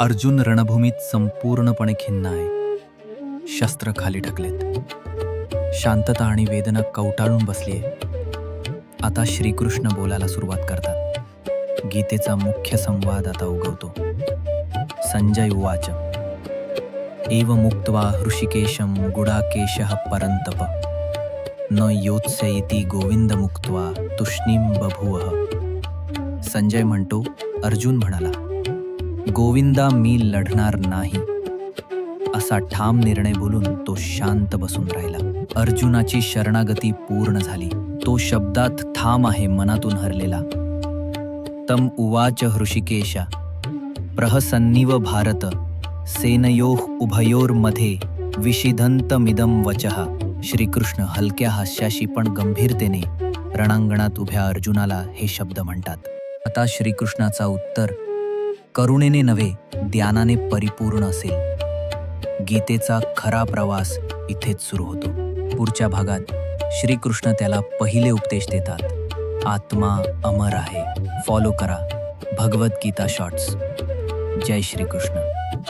अर्जुन रणभूमीत संपूर्णपणे खिन्न आहे. शस्त्र खाली ढकलेत. शांतता आणि वेदना कवटाळून बसलीये आता श्रीकृष्ण बोलायला सुरुवात करतात. गीतेचा मुख्य संवाद आता उगवतो. संजय उवाच. एव मुक्त्वा हृषिकेशम गुडाकेशः परंतप न योत्स्य इति गोविंद मुक्त्वा तुष्णीं बभुव। संजय म्हणतो अर्जुन म्हणाला गोविंदा मी लढणार नाही. असा ठाम निर्णय बोलून तो शांत बसून राहिला. अर्जुनाची शरणागती पूर्ण झाली. तो शब्दात ठाम आहे मनातून हरलेला. तम उवाच हृषिकेशा प्रहसन्निव भारत सेनयोः उभयोर्मध्ये विशिधंतमिदम वचहा श्रीकृष्ण हलक्या हास्याशी पण गंभीरतेने रणांगणात उभ्या अर्जुनाला हे शब्द म्हणतात. आता श्रीकृष्णाचा उत्तर करुणेने नव्हे ध्यानाने परिपूर्ण असेल. गीतेचा खरा प्रवास इथेच सुरू होतो. पुढच्या भागात श्रीकृष्ण त्याला पहिले उपदेश देतात. आत्मा अमर आहे. फॉलो करा. भगवद्गीता शॉर्ट्स जय श्रीकृष्ण.